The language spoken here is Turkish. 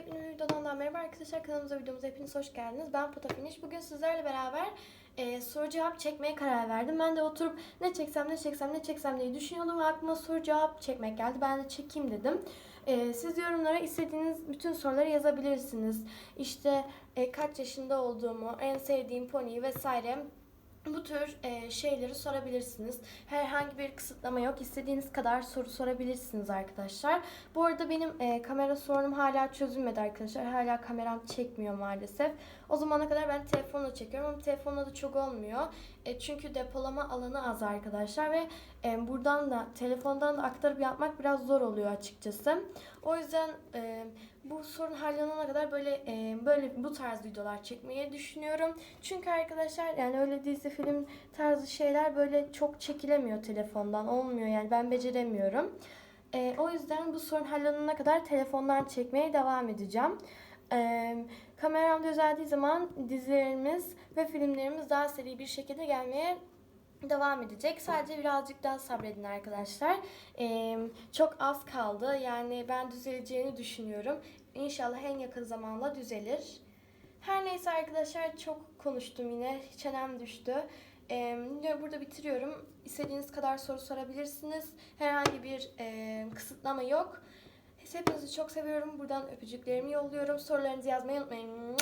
Yepyeni videodan merhaba arkadaşlar. Kanalımıza videomuza hepiniz hoş geldiniz. Ben Potafinish. Bugün sizlerle beraber e, soru cevap çekmeye karar verdim. Ben de oturup ne çeksem ne çeksem ne çeksem diye düşünüyordum aklıma soru cevap çekmek geldi. Ben de çekeyim dedim. E, siz yorumlara istediğiniz bütün soruları yazabilirsiniz. İşte e, kaç yaşında olduğumu, en sevdiğim poniyi vesaire bu tür e, şeyleri sorabilirsiniz. Herhangi bir kısıtlama yok. İstediğiniz kadar soru sorabilirsiniz arkadaşlar. Bu arada benim e, kamera sorunum hala çözülmedi arkadaşlar. Hala kameram çekmiyor maalesef. O zamana kadar ben telefonla çekiyorum ama telefonla da çok olmuyor. E, çünkü depolama alanı az arkadaşlar ve e, buradan da telefondan da aktarıp yapmak biraz zor oluyor açıkçası. O yüzden e, bu sorun hallolana kadar böyle e, böyle bu tarz videolar çekmeyi düşünüyorum. Çünkü arkadaşlar yani öyle dizi film tarzı şeyler böyle çok çekilemiyor telefondan. Olmuyor yani ben beceremiyorum. E, o yüzden bu sorun hallolana kadar telefondan çekmeye devam edeceğim. E, kameram düzeldiği zaman dizilerimiz ve filmlerimiz daha seri bir şekilde gelmeye devam edecek. Sadece birazcık daha sabredin arkadaşlar. Ee, çok az kaldı. Yani ben düzeleceğini düşünüyorum. İnşallah en yakın zamanda düzelir. Her neyse arkadaşlar çok konuştum yine. Çenem düştü. Ee, burada bitiriyorum. İstediğiniz kadar soru sorabilirsiniz. Herhangi bir e, kısıtlama yok. Hepinizi çok seviyorum. Buradan öpücüklerimi yolluyorum. Sorularınızı yazmayı unutmayın.